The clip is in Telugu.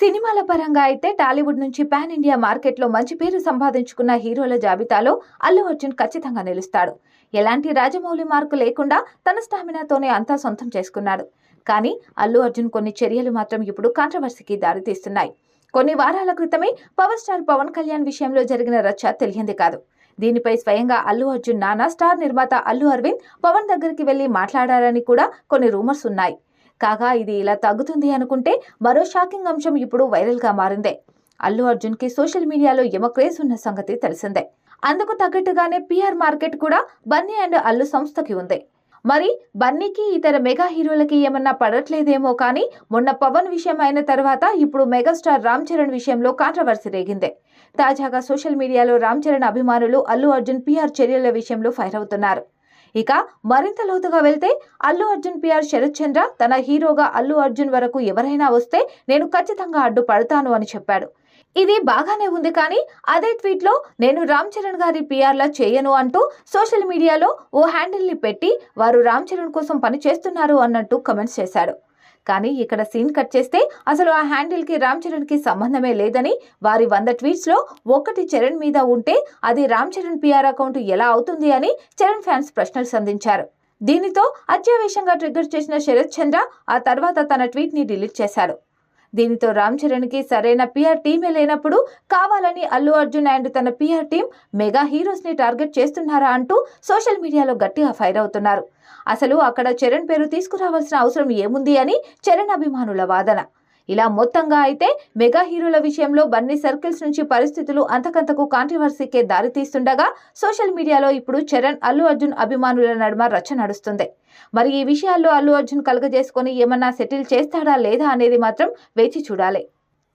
సినిమాల పరంగా అయితే టాలీవుడ్ నుంచి పాన్ ఇండియా మార్కెట్లో మంచి పేరు సంపాదించుకున్న హీరోల జాబితాలో అల్లు అర్జున్ ఖచ్చితంగా నిలుస్తాడు. ఎలాంటి రాజమౌళి మార్కు లేకుండా తన స్టామినాతోనే అంతా సొంతం చేసుకున్నాడు. కానీ అల్లు అర్జున్ కొన్ని చర్యలు మాత్రం ఇప్పుడు కాంట్రవర్సీకి దారితీస్తున్నాయి. కొన్ని వారాల క్రితమే పవర్ స్టార్ పవన్ కళ్యాణ్ విషయంలో జరిగిన రచ్చ తెలియంది కాదు. దీనిపై స్వయంగా అల్లు అర్జున్ నానా స్టార్ నిర్మాత అల్లు అరవింద్ పవన్ దగ్గరికి వెళ్ళి మాట్లాడారని కూడా కొన్ని రూమర్స్ ఉన్నాయి. కాగా ఇది ఇలా తగ్గుతుంది అనుకుంటే మరో షాకింగ్ అంశం ఇప్పుడు వైరల్గా మారిందే. అల్లు అర్జున్కి సోషల్ మీడియాలో యమ క్రేజ్ ఉన్న సంగతి తెలిసిందే. అందుకు తగ్గట్టుగానే పిఆర్ మార్కెట్ కూడా బన్నీ అండ్ అల్లు సంస్థకి ఉంది. మరి బన్నీకి ఇతర మెగా హీరోలకి ఏమన్నా పడట్లేదేమో కానీ మొన్న పవన్ విషయం అయిన తర్వాత ఇప్పుడు మెగాస్టార్ రామ్ చరణ్ విషయంలో కాంట్రవర్సీ రేగిందే. తాజాగా సోషల్ మీడియాలో రామ్ చరణ్ అభిమానులు అల్లు అర్జున్ పిఆర్ చర్యల విషయంలో ఫైర్ అవుతున్నారు. ఇక మరింత లోతుగా వెళ్తే అల్లు అర్జున్ పిఆర్ శరత్ చంద్ర తన హీరోగా అల్లు అర్జున్ వరకు ఎవరైనా వస్తే నేను ఖచ్చితంగా అడ్డుపడతాను అని చెప్పాడు. ఇది బాగానే ఉంది కానీ అదే ట్వీట్లో నేను రామ్ చరణ్ గారి పిఆర్లా చేయను అంటూ సోషల్ మీడియాలో ఓ హ్యాండిల్ని పెట్టి వారు రామ్ చరణ్ కోసం పని చేస్తున్నారు అన్నట్టు కమెంట్స్ చేశాడు కానీ ఇక్కడ సీన్ కట్ చేస్తే అసలు ఆ హ్యాండిల్కి రామ్ చరణ్కి సంబంధమే లేదని వారి వంద ట్వీట్స్లో ఒకటి చరణ్ మీద ఉంటే అది రామ్ చరణ్ పిఆర్ అకౌంట్ ఎలా అవుతుంది అని చరణ్ ఫ్యాన్స్ ప్రశ్నలు సంధించారు. దీనితో అత్యావేశంగా ట్రిగ్గర్ చేసిన శరత్ చంద్ర ఆ తర్వాత తన ట్వీట్ని డిలీట్ చేశాడు దీనితో రామ్ చరణ్కి సరైన పిఆర్ టీమే లేనప్పుడు కావాలని అల్లు అర్జున్ అండ్ తన పిఆర్ టీం మెగా హీరోస్ని టార్గెట్ చేస్తున్నారా అంటూ సోషల్ మీడియాలో గట్టిగా ఫైర్ అవుతున్నారు. అసలు అక్కడ చరణ్ పేరు తీసుకురావాల్సిన అవసరం ఏముంది అని చరణ్ అభిమానుల వాదన. ఇలా మొత్తంగా అయితే మెగా హీరోల విషయంలో బన్నీ సర్కిల్స్ నుంచి పరిస్థితులు అంతకంతకు కాంట్రవర్సీకే దారితీస్తుండగా సోషల్ మీడియాలో ఇప్పుడు చరణ్ అల్లు అర్జున్ అభిమానుల నడుమ రచ్చ నడుస్తుంది. మరి ఈ విషయాల్లో అల్లు అర్జున్ కలగజేసుకొని ఏమన్నా సెటిల్ చేస్తాడా లేదా అనేది మాత్రం వేచి చూడాలి.